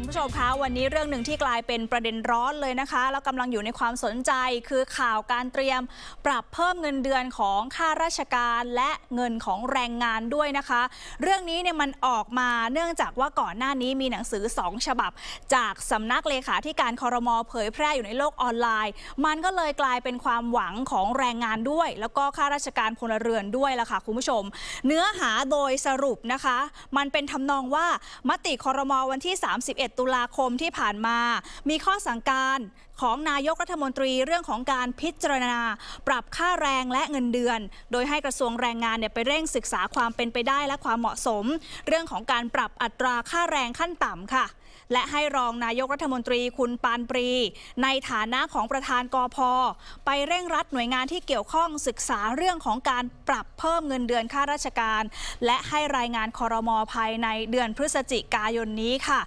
คุณผู้ชมคะวันนี้เรื่องหนึ่งที่กลายเป็นประเด็นร้อนเลยนะคะ แล้วกำลังอยู่ในความสนใจคือข่าวการเตรียมปรับเพิ่มเงินเดือนของข้าราชการและเงินของแรงงานด้วยนะคะ เรื่องนี้เนี่ยมันออกมาเนื่องจากว่าก่อนหน้านี้มีหนังสือ 2 ฉบับ จากสำนักเลขาธิการคอรมอเผยแพร่อยู่ในโลกออนไลน์ มันก็เลยกลายเป็นความหวังของแรงงานด้วย แล้วก็ข้าราชการพลเรือนด้วยล่ะค่ะคุณผู้ชม เนื้อหาโดยสรุปนะคะ มันเป็นทำนองว่ามติคอรมอวันที่ 31ตุลาคมที่ผ่านมา มีข้อสั่งการของนายกรัฐมนตรีเรื่องของการพิจารณา ปรับค่าแรงและเงินเดือน โดยให้กระทรวงแรงงานเนี่ยไปเร่งศึกษาความเป็นไปได้และความเหมาะสม เรื่องของการปรับอัตราค่าแรงขั้นต่ำค่ะ และให้รองนายกรัฐมนตรีคุณปานปรี ในฐานะของประธานกอพไปเร่งรัดหน่วยงานที่เกี่ยวข้องศึกษาเรื่องของการปรับเพิ่มเงินเดือนข้าราชการ และให้รายงานคอรมอภายในเดือนพฤศจิกายนนี้ค่ะ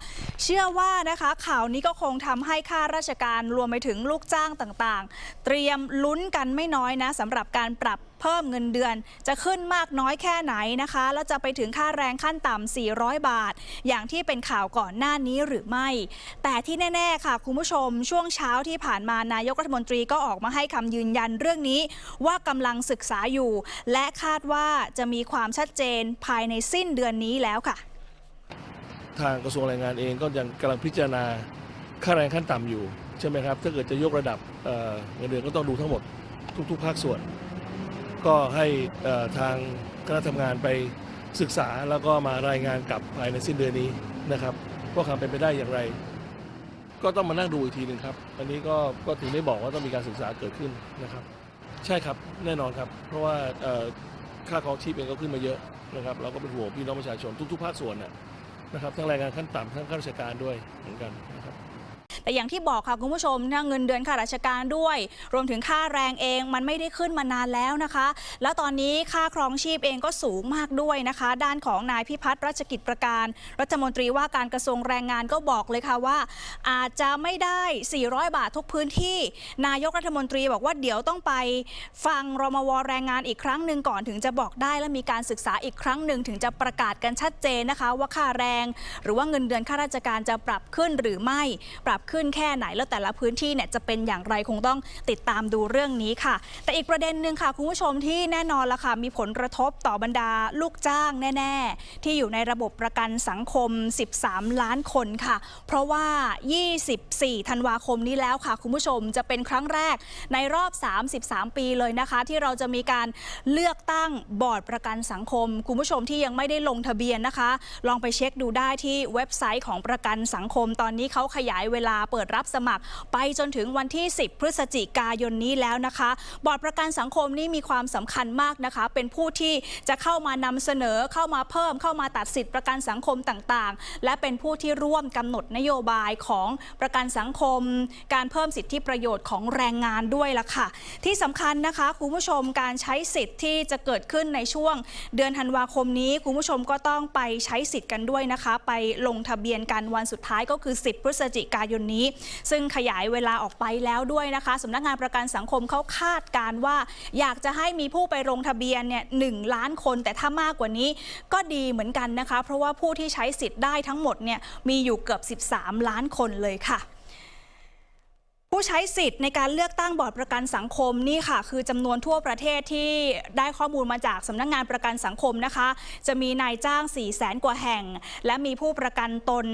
เชื่อว่านะคะข่าวนี้ก็คงทำให้ข้าราชการรวมไปถึงลูกจ้างต่างๆ เตรียมลุ้นกันไม่น้อยนะสำหรับการปรับ เพิ่มเงินเดือน จะขึ้นมากน้อยแค่ไหนนะคะ แล้วจะไปถึงค่าแรงขั้นต่ำ400 บาท อย่างที่เป็นข่าวก่อนหน้านี้หรือไม่ แต่ที่แน่ ๆ ค่ะ คุณผู้ชม ช่วงเช้าที่ผ่านมานายกรัฐมนตรีก็ออกมาให้คำยืนยันเรื่องนี้ ว่ากำลังศึกษาอยู่ และคาดว่าจะมีความชัดเจนภายในสิ้นเดือนนี้แล้วค่ะ ทางกระทรวงแรงงานเองก็ยังกำลังพิจารณาค่าแรงขั้นต่ำอยู่ใช่ไหมครับ ถ้าเกิดจะยกระดับเอ่อเงินเดือนก็ต้องดูทั้งหมดทุก ๆ ภาคส่วน ก็ให้ทางคณะทำงานไปศึกษาแล้วก็มารายงานกลับภายในสิ้นเดือนนี้นะครับว่าความเป็นไปได้อย่างไร ก็ต้องมานั่งดูอีกทีหนึ่งครับ อันนี้ก็ก็ถึงได้บอกว่าต้องมีการศึกษาเกิดขึ้นนะครับ ใช่ครับแน่นอนครับ เพราะว่าค่าครองชีพเองก็ขึ้นมาเยอะนะครับ เราก็เป็นห่วงพี่น้องประชาชนทุกๆภาคส่วนนะนะครับทั้งแรงงานขั้นต่ำทั้งข้าราชการด้วยเหมือนกันนะครับ แต่อย่างที่บอกค่ะคุณผู้ชมเงินเดือนข้าราชการด้วย รวมถึงค่าแรงเองมันไม่ได้ขึ้นมานานแล้วนะคะ แล้วตอนนี้ค่าครองชีพเองก็สูงมากด้วยนะคะ ด้านของนายพิพัฒน์รัชกิจประการ รัฐมนตรีว่าการกระทรวงแรงงานก็บอกเลยค่ะว่า อาจจะไม่ได้ 400 บาททุกพื้นที่ นายกรัฐมนตรีบอกว่าเดี๋ยวต้องไปฟังรมวแรงงานอีกครั้งหนึ่งก่อนถึงจะบอกได้และมีการศึกษาอีกครั้งหนึ่งถึงจะประกาศกันชัดเจนนะคะ ว่าค่าแรง หรือว่าเงินเดือนข้าราชการจะปรับขึ้นหรือไม่ปรับขึ้นแค่ไหน แล้วแต่ละพื้นที่เนี่ยจะเป็นอย่างไรคงต้องติดตามดูเรื่องนี้ค่ะ แต่อีกประเด็นหนึ่งค่ะคุณผู้ชมที่แน่นอนละค่ะมีผลกระทบต่อบรรดาลูกจ้างแน่ ๆ ที่อยู่ในระบบประกันสังคม 13 ล้านคนค่ะ เพราะว่า 24 ธันวาคมนี้แล้วค่ะ คุณผู้ชมจะเป็นครั้งแรกในรอบ 33 ปีเลยนะคะ ที่เราจะมีการเลือกตั้งบอร์ดประกันสังคม คุณผู้ชมที่ยังไม่ได้ลงทะเบียนนะคะ ลองไปเช็คดูได้ที่เว็บไซต์ของประกันสังคม ตอนนี้เขาขยายเวลาเปิดรับสมัคร ไปจนถึงวันที่ 10 พฤศจิกายนนี้แล้วนะคะ บอร์ดประกันสังคมนี่มีความสำคัญมากนะคะ เป็นผู้ที่จะเข้ามานำเสนอเข้ามาเพิ่มเข้ามาตัดสิทธิประกันสังคมต่างๆ และเป็นผู้ที่ร่วมกำหนดนโยบายของประกันสังคม การเพิ่มสิทธิประโยชน์ของแรงงานด้วยล่ะค่ะ ที่สำคัญนะคะคุณผู้ชมการใช้สิทธิ์ที่จะเกิดขึ้นในช่วง เดือนธันวาคมนี้คุณผู้ชมก็ต้องไปใช้สิทธิ์กันด้วยนะคะ ไปลงทะเบียนกันวันสุดท้ายก็คือ 10 พฤศจิกายนนี้ ซึ่งขยายเวลาออกไปแล้วด้วยนะคะสำนักงานประกันสังคมเขาคาดการว่า อยากจะให้มีผู้ไปลงทะเบียนเนี่ยหล้านคน แต่ถ้ามากกว่านี้ก็ดีเหมือนกันนะคะ เพราะว่าผู้ที่ใช้สิทธิ์ได้ทั้งหมดเนี่ยมีอยู่เกือบ 13 ล้านคนเลยค่ะ ผู้ใช้สิทธิ์ในการเลือกตั้งบอร์ดประกันสังคมนี่ค่ะ คือจำนวนทั่วประเทศที่ได้ข้อมูลมาจากสำนักงงานประกันสังคมนะคะ จะมีนายจ้าง 4 0 0แสนกว่าแห่ง และมีผู้ประกันตน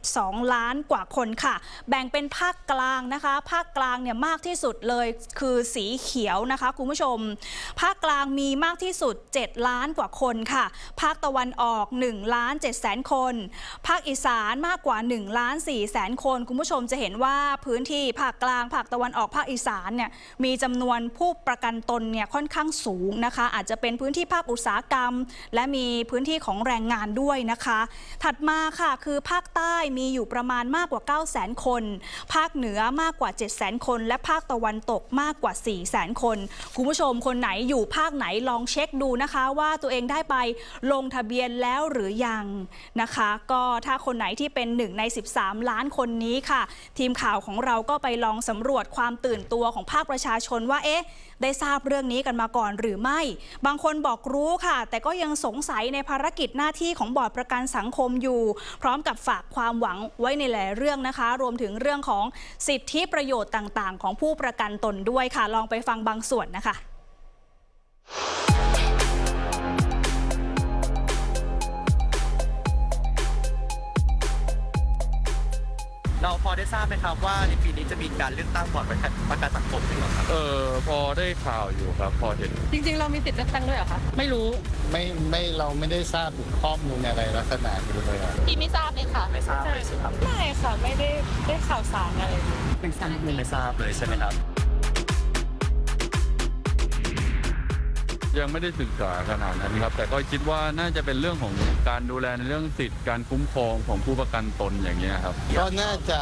12 ล้านกว่าคนค่ะ แบ่งเป็นภาคกลางนะคะ ภาคกลางเนี่ยมากที่สุดเลยคือสีเขียวนะคะคุณผู้ชม ภาคกลางมีมากที่สุด 7 ล้านกว่าคนค่ะ ภาคตะวันออก1ล้าน7แสนคน ภาคอีสานมากกว่า1ล้าน4แสนคน คุณผู้ชมจะเห็นว่าพื้นที่ภาคกลาง ภาคตะวันออก ภาคอีสานเนี่ยมีจำนวนผู้ประกันตนเนี่ยค่อนข้างสูงนะคะ อาจจะเป็นพื้นที่ภาคอุตสาหกรรม และมีพื้นที่ของแรงงานด้วยนะคะ ถัดมาค่ะคือภาคใต้มีอยู่ประมาณมากกว่า 9 0 0 0 0 0 คน ภาคเหนือมากกว่า 7 0 0 0 0 0 คน และภาคตะวันตกมากกว่า 4 0 0 0 0 0 คน คุณผู้ชมคนไหนอยู่ภาคไหนลองเช็คดูนะคะ ว่าตัวเองได้ไปลงทะเบียนแล้วหรือยังนะคะ ก็ถ้าคนไหนที่เป็นหนึ่งใน 13 ล้านคนนี้ค่ะ ทีมข่าวของเราก็ไปลององสำรวจความตื่นตัวของภาคประชาชนว่าเอ๊ะ ได้ทราบเรื่องนี้กันมาก่อนหรือไม่ บางคนบอกรู้ค่ะ แต่ก็ยังสงสัยในภารกิจหน้าที่ของบอร์ดประกันสังคมอยู่ พร้อมกับฝากความหวังไว้ในหลายเรื่องนะคะ รวมถึงเรื่องของสิทธิประโยชน์ต่าง ๆ ของผู้ประกันตนด้วยค่ะ ลองไปฟังบางส่วนนะคะ เราพอได้ทราบไหมครับว่าในปีนี้จะมีการเลือกตั้งบอร์ดประกันประกันสังคมด้วยเหรอครับเออพอได้ข่าวอยู่ครับ พอเห็น จริง ๆ เรามีสิทธิ์เลือกตั้งด้วยเหรอคะ ไม่รู้ ไม่ไม่เราไม่ได้ทราบถึงข้อมูลอะไรลักษณะนี้เลยอะพี่ไม่ทราบเลยค่ะ ไม่ทราบเลยใช่ไหมครับไม่ค่ะ ไม่ได้ได้ข่าวสารอะไร ไม่ทราบไม่ทราบเลยใช่ไหมครับ ยังไม่ได้ศึกษาขนาดนั้นครับ แต่ก็คิดว่าน่าจะเป็นเรื่องของการดูแลในเรื่องสิทธิ์การคุ้มครองของผู้ประกันตนอย่างเงี้ยครับ ก็น่าจะ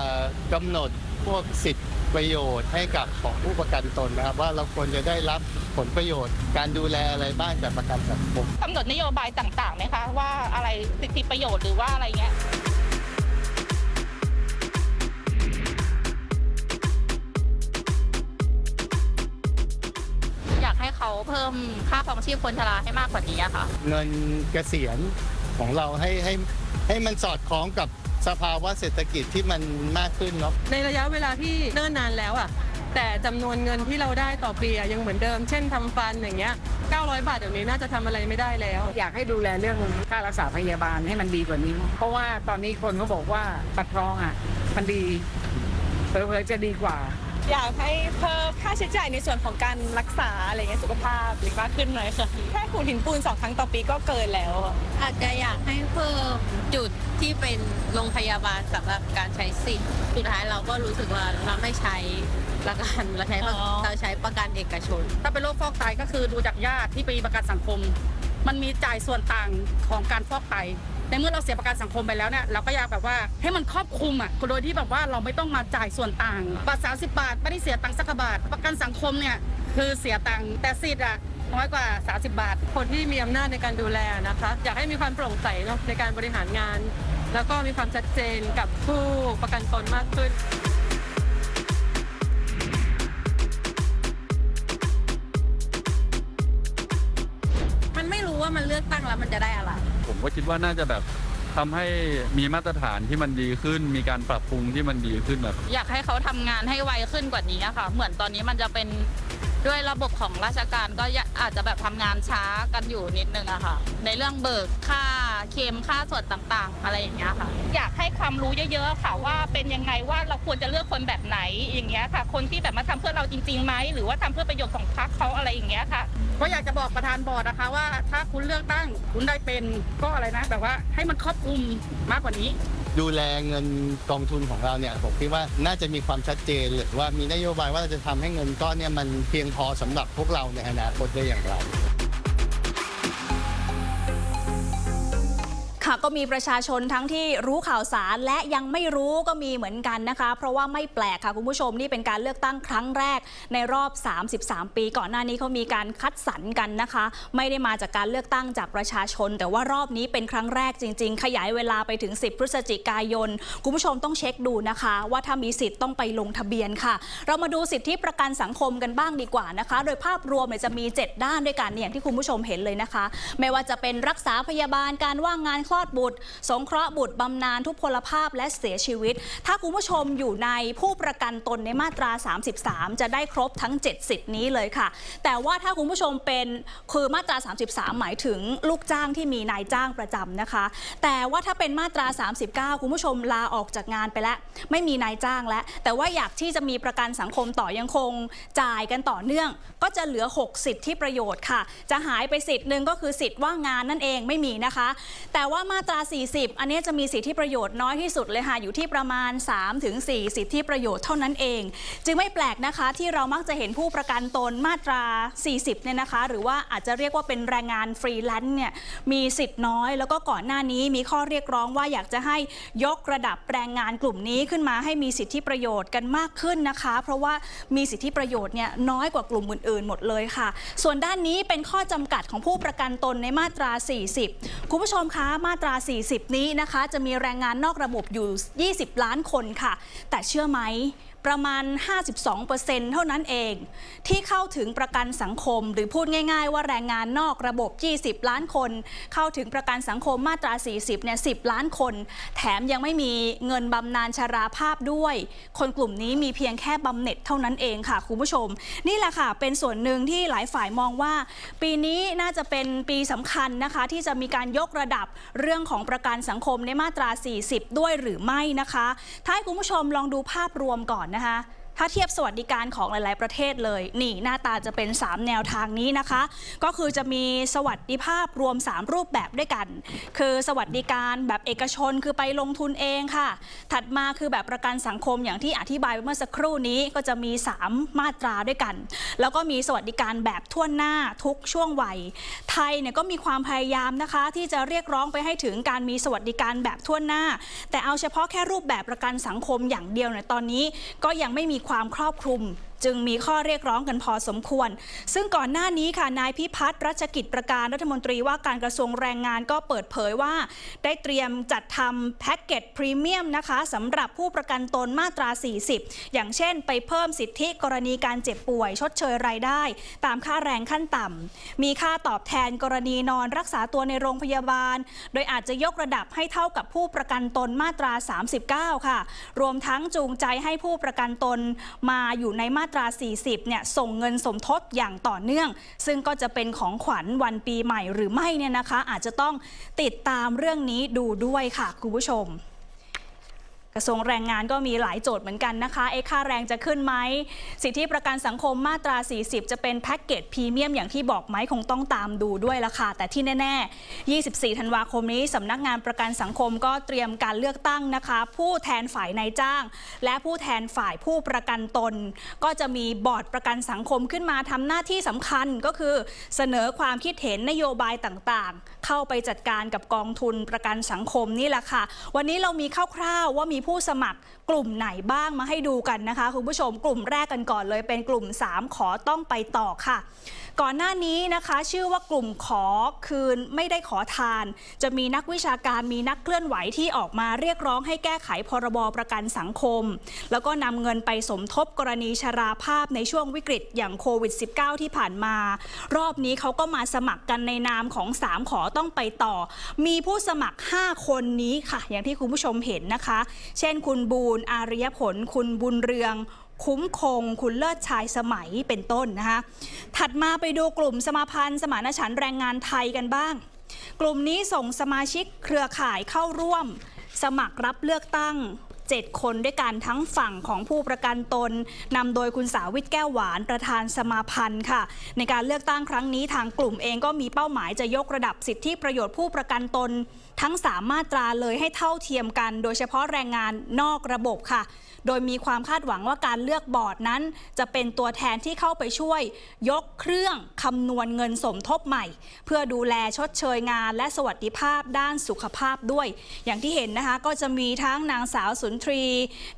กำหนดพวกสิทธิประโยชน์ให้กับของผู้ประกันตนนะครับ ว่าเราควรจะได้รับผลประโยชน์ การดูแลอะไรบ้างจากประกันสังคมกำหนดนโยบายต่างๆไหมคะว่าอะไรสิทธิประโยชน์หรือว่าอะไรเงี้ยอย เขาเพิ่มค่าครองชีพคนชราให้มากกว่านี้อะค่ะ เงินเกษียณของเราให้ให้ให้มันสอดคล้องกับสภาวะเศรษฐกิจที่มันมากขึ้นเนาะในระยะเวลาที่เนิ่นนานแล้วอะแต่จำนวนเงินที่เราได้ต่อปีอะยังเหมือนเดิม เช่นทำฟันอย่างเงี้ย 900 บาทเดี๋ยวนี้น่าจะทำอะไรไม่ได้แล้ว อยากให้ดูแลเรื่องค่ารักษาพยาบาลให้มันดีกว่านี้ เพราะว่าตอนนี้คนเขาบอกว่าบัตรทองอะ มันดีเพอๆจะดีกว่า อยากให้เพิ่มค่าใช้จ่ายในส่วนของการรักษาอะไรเงี้ยสุขภาพหรือมากขึ้นหน่อยค่ะแค่ขูดหินปูนสองครั้งต่อปีก็เกินแล้วอะ อาจจะอยากให้เพิ่มจุดที่เป็นโรงพยาบาลสำหรับการใช้สิทธิ์สุดท้ายเราก็รู้สึกว่าเราไม่ใช้ประกันเราใช้ประเราใช้ประกันเอกชน ถ้าเป็นโรคฟอกไตก็คือดูจากญาติที่ไปประกันสังคม มันมีจ่ายส่วนต่างของการฟอกไต ในเมื่อเราเสียประกันสังคมไปแล้วเนี่ยเราก็อยากแบบว่าให้มันครอบคลุมอะโดยที่แบบว่าเราไม่ต้องมาจ่ายส่วนต่างบัตร30บาทไม่ได้เสียตังค์สักกะบาท ประกันสังคมเนี่ยคือเสียตังค์แต่สิทธิ์อะน้อยกว่า 30 บาท คนที่มีอำนาจในการดูแลนะคะ อยากให้มีความโปร่งใสเนาะในการบริหารงาน แล้วก็มีความชัดเจนกับผู้ประกันตนมากขึ้นมันไม่รู้ว่ามันเลือกตั้งแล้วมันจะได้อะไรผม ก็คิดว่าน่าจะแบบทำให้มีมาตรฐานที่มันดีขึ้น มีการปรับปรุงที่มันดีขึ้นแบบ อยากให้เขาทำงานให้ไวขึ้นกว่านี้อะค่ะ เหมือนตอนนี้มันจะเป็น ด้วยระบบของราชการก็อาจจะแบบทำงานช้ากันอยู่นิดนึงอะค่ะ ในเรื่องเบิกค่าเค็มค่าส่วนต่างๆ อะไรอย่างเงี้ยค่ะ อยากให้ความรู้เยอะๆค่ะว่าเป็นยังไงว่าเราควรจะเลือกคนแบบไหนอย่างเงี้ยค่ะ คนที่แบบมาทำเพื่อเราจริงๆไหมหรือว่าทำเพื่อประโยชน์ของพรรคเขาอะไรอย่างเงี้ยค่ะ ก็อยากจะบอกประธานบอร์ดนะคะว่า ถ้าคุณเลือกตั้งคุณได้เป็นก็อะไรนะแบบว่าให้มันครอบคลุมมากกว่านี้ ดูแลเงินกองทุนของเราเนี่ยผมคิดว่าน่าจะมีความชัดเจนหรือว่ามีนโยบายว่าเราจะทำให้เงินก้อนเนี่ยมันเพียงพอสำหรับพวกเราในอนาคตได้อย่างไร ค่ะก็มีประชาชนทั้งที่รู้ข่าวสารและยังไม่รู้ก็มีเหมือนกันนะคะ เพราะว่าไม่แปลกค่ะคุณผู้ชมนี่เป็นการเลือกตั้งครั้งแรกในรอบ 33 ปี ก่อนหน้านี้เขามีการคัดสรรกันนะคะ ไม่ได้มาจากการเลือกตั้งจากประชาชน แต่ว่ารอบนี้เป็นครั้งแรกจริง ๆ ขยายเวลาไปถึง 10 พฤศจิกายน คุณผู้ชมต้องเช็คดูนะคะ ว่าถ้ามีสิทธิ์ต้องไปลงทะเบียนค่ะ เรามาดูสิทธิประกันสังคมกันบ้างดีกว่านะคะ โดยภาพรวมเนี่ยจะมี 7 ด้านด้วยกันอย่างที่คุณผู้ชมเห็นเลยนะคะ ไม่ว่าจะเป็นรักษาพยาบาลการว่างงานคลอดบุตร สงเคราะห์บุตรบำนาญทุพพลภาพและเสียชีวิต ถ้าคุณผู้ชมอยู่ในผู้ประกันตนในมาตรา 33 จะได้ครบทั้ง7สิทธินี้เลยค่ะ แต่ว่าถ้าคุณผู้ชมเป็นคือมาตรา 33 หมายถึงลูกจ้างที่มีนายจ้างประจำนะคะ แต่ว่าถ้าเป็นมาตรา 39 คุณผู้ชมลาออกจากงานไปแล้ว ไม่มีนายจ้างแล้ว แต่ว่าอยากที่จะมีประกันสังคมต่อยังคงจ่ายกันต่อเนื่อง ก็จะเหลือ6สิทธิประโยชน์ค่ะ จะหายไปสิทธิ์หนึ่งก็คือสิทธิ์ว่างงานนั่นเองไม่มีนะคะ แต่ว่ามาตรา 40 อันนี้จะมีสิทธิประโยชน์น้อยที่สุดเลยค่ะ อยู่ที่ประมาณ 3-4 สิทธิประโยชน์เท่านั้นเอง จึงไม่แปลกนะคะที่เรามักจะเห็นผู้ประกันตนมาตรา 40 เนี่ยนะคะ หรือว่าอาจจะเรียกว่าเป็นแรงงานฟรีแลนซ์เนี่ยมีสิทธิ์น้อย แล้วก็ก่อนหน้านี้มีข้อเรียกร้องว่าอยากจะให้ยกระดับแรงงานกลุ่มนี้ขึ้นมาให้มีสิทธิประโยชน์กันมากขึ้นนะคะ เพราะว่ามีสิทธิประโยชน์เนี่ยน้อยกว่ากลุ่มอื่นๆ หมดเลยค่ะ ส่วนด้านนี้เป็นข้อจำกัดของผู้ประกันตนในมาตรา 40 คุณผู้ชมคะมาตรา 40 นี้นะคะ จะมีแรงงานนอกระบบอยู่ 20 ล้านคนค่ะ แต่เชื่อไหม ประมาณ 52%เท่านั้นเอง ที่เข้าถึงประกันสังคม หรือพูดง่าย ๆ ว่าแรงงานนอกระบบ 20 ล้านคน เข้าถึงประกันสังคมมาตรา 40 เนี่ย 10 ล้านคน แถมยังไม่มีเงินบำนาญชราภาพด้วย คนกลุ่มนี้มีเพียงแค่บำเหน็จเท่านั้นเองค่ะคุณผู้ชม นี่แหละค่ะ เป็นส่วนหนึ่งที่หลายฝ่ายมองว่า ปีนี้น่าจะเป็นปีสำคัญนะคะ ที่จะมีการยกระดับเรื่องของประกันสังคมในมาตรา 40 ด้วยหรือไม่นะคะ ถ้าให้คุณผู้ชมลองดูภาพรวมก่อนนะคะ ถ้าเทียบสวัสดิการของหลาย ๆ ประเทศเลย นี่หน้าตาจะเป็น 3 แนวทางนี้นะคะ ก็คือจะมีสวัสดิภาพรวม 3 รูปแบบด้วยกัน คือสวัสดิการแบบเอกชนคือไปลงทุนเองค่ะ ถัดมาคือแบบประกันสังคมอย่างที่อธิบายไปเมื่อสักครู่นี้ก็จะมี 3 มาตราด้วยกัน แล้วก็มีสวัสดิการแบบทั่วหน้าทุกช่วงวัย ไทยเนี่ยก็มีความพยายามนะคะ ที่จะเรียกร้องไปให้ถึงการมีสวัสดิการแบบทั่วหน้า แต่เอาเฉพาะแค่รูปแบบประกันสังคมอย่างเดียวเนี่ยตอนนี้ก็ยังไม่มีความครอบคลุม จึงมีข้อเรียกร้องกันพอสมควร ซึ่งก่อนหน้านี้ค่ะนายพิพัฒน์รัชกิจประการรัฐมนตรีว่าการกระทรวงแรงงานก็เปิดเผยว่า ได้เตรียมจัดทำแพ็กเกจพรีเมียมนะคะสำหรับผู้ประกันตนมาตรา 40 อย่างเช่น ไปเพิ่มสิทธิกรณีการเจ็บป่วย ชดเชยรายได้ ตามค่าแรงขั้นต่ำมีค่าตอบแทนกรณีนอนรักษาตัวในโรงพยาบาล โดยอาจจะยกระดับให้เท่ากับผู้ประกันตนมาตรา 39 ค่ะ รวมทั้งจูงใจให้ผู้ประกันตนมาอยู่ในมาตรารา 40 เนี่ยส่งเงินสมทบอย่างต่อเนื่อง ซึ่งก็จะเป็นของขวัญวันปีใหม่หรือไม่เนี่ยนะคะ อาจจะต้องติดตามเรื่องนี้ดูด้วยค่ะคุณผู้ชม กระทรวงแรงงานก็มีหลายโจทย์เหมือนกันนะคะเอ้ค่าแรงจะขึ้นไหมสิทธิประกันสังคมมาตรา 40 จะเป็นแพ็กเกจพรีเมียมอย่างที่บอกไหมคงต้องตามดูด้วยละค่ะ แต่ที่แน่ ๆ 24 ธันวาคมนี้สำนักงานประกันสังคมก็เตรียมการเลือกตั้งนะคะ ผู้แทนฝ่ายนายจ้าง และผู้แทนฝ่ายผู้ประกันตน ก็จะมีบอร์ดประกันสังคมขึ้นมาทำหน้าที่สำคัญก็คือเสนอความคิดเห็นนโยบายต่างๆ เข้าไปจัดการกับกองทุนประกันสังคมนี่แหละค่ะ วันนี้เรามีคร่าวๆว่ามีผู้สมัครกลุ่มไหนบ้างมาให้ดูกันนะคะคุณผู้ชมกลุ่มแรกกันก่อนเลยเป็นกลุ่ม 3 ขอต้องไปต่อค่ะก่อนหน้านี้นะคะชื่อว่ากลุ่มขอคืนไม่ได้ขอทาน จะมีนักวิชาการมีนักเคลื่อนไหวที่ออกมาเรียกร้องให้แก้ไขพรบประกันสังคม แล้วก็นำเงินไปสมทบกรณีชราภาพในช่วงวิกฤตอย่างโควิด -19 ที่ผ่านมา รอบนี้เขาก็มาสมัครกันในนามของ 3 ขอต้องไปต่อ มีผู้สมัคร 5 คนนี้ค่ะ อย่างที่คุณผู้ชมเห็นนะคะ เช่นคุณบูรอาริยผล คุณบุญเรือง คุ้มคง คุณเลิศชายสมัยเป็นต้นนะคะถัดมาไปดูกลุ่มสมาพันธ์ สมานฉันท์แรงงานไทยกันบ้าง กลุ่มนี้ส่งสมาชิกเครือข่ายเข้าร่วม สมัครรับเลือกตั้ง 7 คนด้วยกันทั้งฝั่งของผู้ประกันตนนำโดยคุณสาวิทแก้วหวานประธานสมาพันธ์ค่ะ ในการเลือกตั้งครั้งนี้ทางกลุ่มเองก็มีเป้าหมายจะยกระดับสิทธิประโยชน์ผู้ประกันตน ทั้ง 3 มาตราเลยให้เท่าเทียมกัน โดยเฉพาะแรงงานนอกระบบค่ะ โดยมีความคาดหวังว่าการเลือกบอร์ดนั้น จะเป็นตัวแทนที่เข้าไปช่วย ยกเครื่องคำนวณเงินสมทบใหม่ เพื่อดูแลชดเชยงานและสวัสดิภาพด้านสุขภาพด้วย อย่างที่เห็นนะคะก็จะมีทั้งนางสาวสุนทรี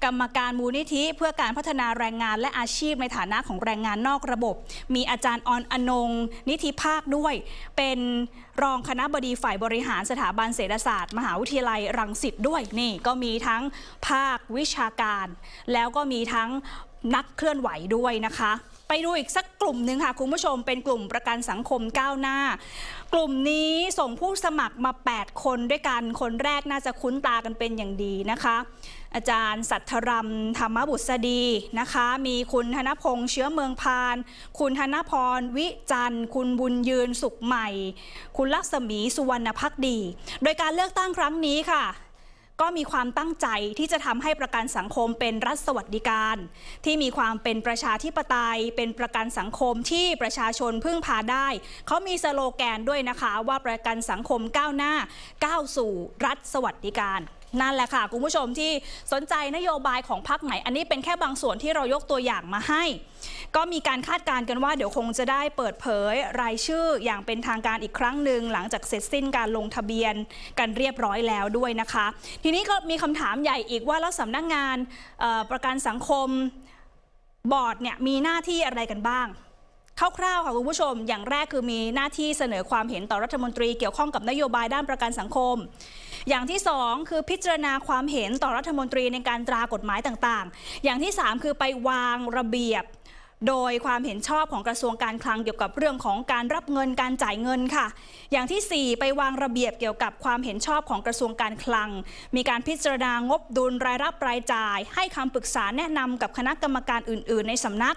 กรรมการมูลนิธิ เพื่อการพัฒนาแรงงานและอาชีพในฐานะของแรงงานนอกระบบ มีอาจารย์ออนอนง นิธิภาคด้วย เป็นรองคณะบดีฝ่ายบริหารสถาบันเศรษฐศาสตร์ มหาวิทยาลัยรังสิตด้วยนี่ ก็มีทั้งภาควิชาการ แล้วก็มีทั้งนักเคลื่อนไหวด้วยนะคะ ไปดูอีกสักกลุ่มหนึ่งค่ะคุณผู้ชมเป็นกลุ่มประกันสังคมก้าวหน้า กลุ่มนี้ส่งผู้สมัครมา 8 คนด้วยกัน คนแรกน่าจะคุ้นตากันเป็นอย่างดีนะคะ อาจารย์สัทธรัมธรรมบุษดีนะคะ มีคุณธนพงษ์เชื้อเมืองพาน คุณธนพรวิจันต์คุณบุญยืนสุขใหม่ คุณลักษมีสุวรรณพักดี โดยการเลือกตั้งครั้งนี้ค่ะ ก็มีความตั้งใจที่จะทำให้ประกันสังคมเป็นรัฐสวัสดิการ ที่มีความเป็นประชาธิปไตย เป็นประกันสังคมที่ประชาชนพึ่งพาได้ เขามีสโลแกนด้วยนะคะว่าประกันสังคมก้าวหน้าก้าวสู่รัฐสวัสดิการ นั่นแหละค่ะ คุณผู้ชมที่สนใจนโยบายของพรรคไหน อันนี้เป็นแค่บางส่วนที่เรายกตัวอย่างมาให้ ก็มีการคาดการณ์กันว่าเดี๋ยวคงจะได้เปิดเผยรายชื่ออย่างเป็นทางการอีกครั้งหนึ่งหลังจากเสร็จสิ้นการลงทะเบียนกันเรียบร้อยแล้วด้วยนะคะ ทีนี้ก็มีคำถามใหญ่อีกว่าแล้วสำนักงานประกันสังคมบอร์ดเนี่ยมีหน้าที่อะไรกันบ้าง คร่าวๆค่ะคุณผู้ชม อย่างแรกคือมีหน้าที่เสนอความเห็นต่อรัฐมนตรีเกี่ยวข้องกับนโยบายด้านประกันสังคม อย่างที่ 2 คือพิจารณาความเห็นต่อรัฐมนตรีในการตรากฎหมายต่างๆ อย่างที่ 3 คือไปวางระเบียบ โดยความเห็นชอบของกระทรวงการคลังเกี่ยวกับเรื่องของการรับเงินการจ่ายเงินค่ะ อย่างทีสี่ 4 ไปวางระเบียบเกี่ยวกับความเห็นชอบของกระทรวงการคลัง มีการพิจารณางบดุลรายรับรายจ่าย ให้คำปรึกษาแนะนำกับคณะกรรมการอื่น ๆ ในสำนัก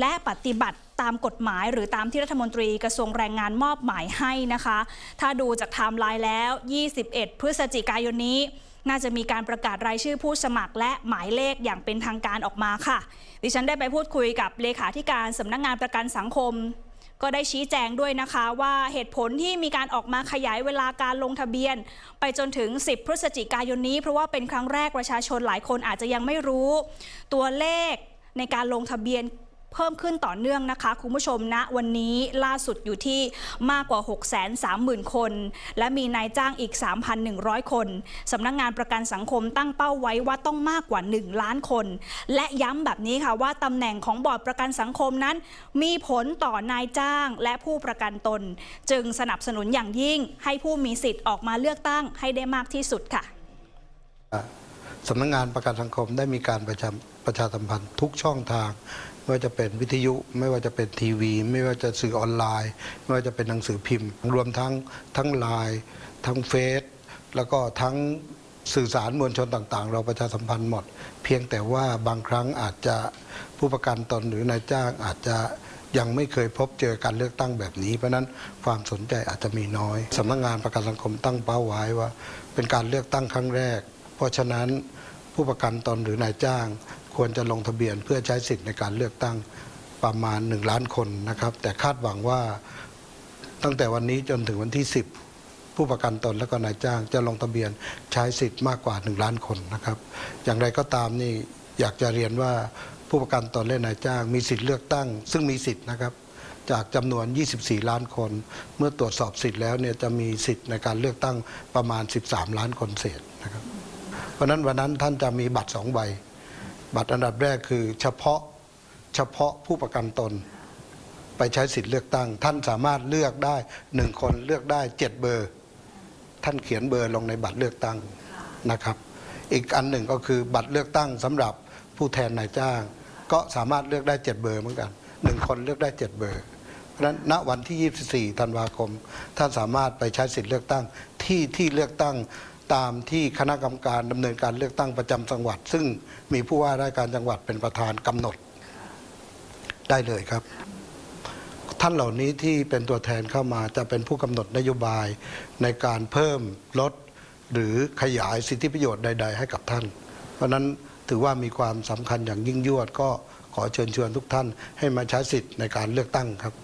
และปฏิบัติตามกฎหมายหรือตามที่รัฐมนตรีกระทรวงแรงงานมอบหมายให้นะคะ ถ้าดูจากไทม์ไลน์แล้ว 21 พฤศจิกายนนี้ น่าจะมีการประกาศรายชื่อผู้สมัครและหมายเลขอย่างเป็นทางการออกมาค่ะ ดิฉันได้ไปพูดคุยกับเลขาธิการสำนักงานประกันสังคม ก็ได้ชี้แจงด้วยนะคะ ว่าเหตุผลที่มีการออกมาขยายเวลาการลงทะเบียน ไปจนถึง 10 พฤศจิกายนนี้ เพราะว่าเป็นครั้งแรกประชาชนหลายคนอาจจะยังไม่รู้ ตัวเลขในการลงทะเบียน เพิ่มขึ้นต่อเนื่องนะคะ คุณผู้ชมณวันนี้ล่าสุดอยู่ที่มากกว่า 630,000 คน และมีนายจ้างอีก 3,100 คนสำนักงงานประกันสังคมตั้งเป้าไว้ว่าต้องมากกว่า 1 ล้านคน และย้ำแบบนี้ค่ะว่าตำแหน่งของบอร์ดประกันสังคมนั้น มีผลต่อนายจ้างและผู้ประกันตน จึงสนับสนุนอย่างยิ่งให้ผู้มีสิทธิ์ออกมาเลือกตั้งให้ได้มากที่สุดค่ะสำนักงานประกันสังคมได้มีการประชาประชาสัมพันธ์ทุกช่องทาง ไม่ว่าจะเป็นวิทยุ ไม่ว่าจะเป็นทีวี ไม่ว่าจะสื่อออนไลน์ ไม่ว่าจะเป็นหนังสือพิมพ์ รวมทั้งทั้งไลน์ทั้งเฟซแล้วก็ทั้งสื่อสารมวลชนต่าง ๆ เราประชาสัมพันธ์หมด เพียงแต่ว่าบางครั้งอาจจะผู้ประกันตนหรือนายจ้างอาจจะยังไม่เคยพบเจอการเลือกตั้งแบบนี้ เพราะนั้นความสนใจอาจจะมีน้อยสำนักงานประกันสังคมตั้งเป้าไว้ว่า เป็นการเลือกตั้งครั้งแรก เพราะฉะนั้นผู้ประกันตนหรือนายจ้าง ควรจะลงทะเบียนเพื่อใช้สิทธิ์ในการเลือกตั้งประมาณ 1 ล้านคนนะครับ แต่คาดหวังว่าตั้งแต่วันนี้จนถึงวันที่ 10 ผู้ประกันตนและก็นายจ้างจะลงทะเบียนใช้สิทธิ์มากกว่า 1 ล้านคนนะครับ อย่างไรก็ตามนี่อยากจะเรียนว่าผู้ประกันตนและนายจ้าง มีสิทธิ์เลือกตั้ง ซึ่งมีสิทธิ์นะครับจากจำนวน 24 ล้านคน เมื่อตรวจสอบสิทธิ์แล้วเนี่ยจะมีสิทธิ์ในการเลือกตั้งประมาณ 13 ล้านคนเศษนะครับ เพราะฉะนั้นวันนั้นท่านจะมีบัตรสองใบ บัตรอันดับแรกคือเฉพาะเฉพาะผู้ประกันตน ไปใช้สิทธิ์เลือกตั้ง ท่านสามารถเลือกได้หนึ่งคนเลือกได้เจ็ดเบอร์ ท่านเขียนเบอร์ลงในบัตรเลือกตั้งนะครับ อีกอันหนึ่งก็คือบัตรเลือกตั้งสำหรับผู้แทนนายจ้าง ก็สามารถเลือกได้เจ็ดเบอร์เหมือนกันหนึ่งคนเลือกได้เจ็ดเบอร์เพราะฉะนั้นณวันที่ 24 ธันวาคม ท่านสามารถไปใช้สิทธิ์เลือกตั้งที่ที่เลือกตั้ง ตามที่คณะกรรมการดำเนินการเลือกตั้งประจำจังหวัด ซึ่งมีผู้ว่าราชการจังหวัดเป็นประธานกำหนดได้เลยครับ ท่านเหล่านี้ที่เป็นตัวแทนเข้ามาจะเป็นผู้กำหนดนโยบายในการเพิ่มลด หรือขยายสิทธิประโยชน์ใด ๆ ให้กับท่าน เพราะฉะนั้นถือว่ามีความสำคัญอย่างยิ่งยวดก็ขอเชิญชวนทุกท่านให้มาใช้สิทธิ์ในการเลือกตั้งครับ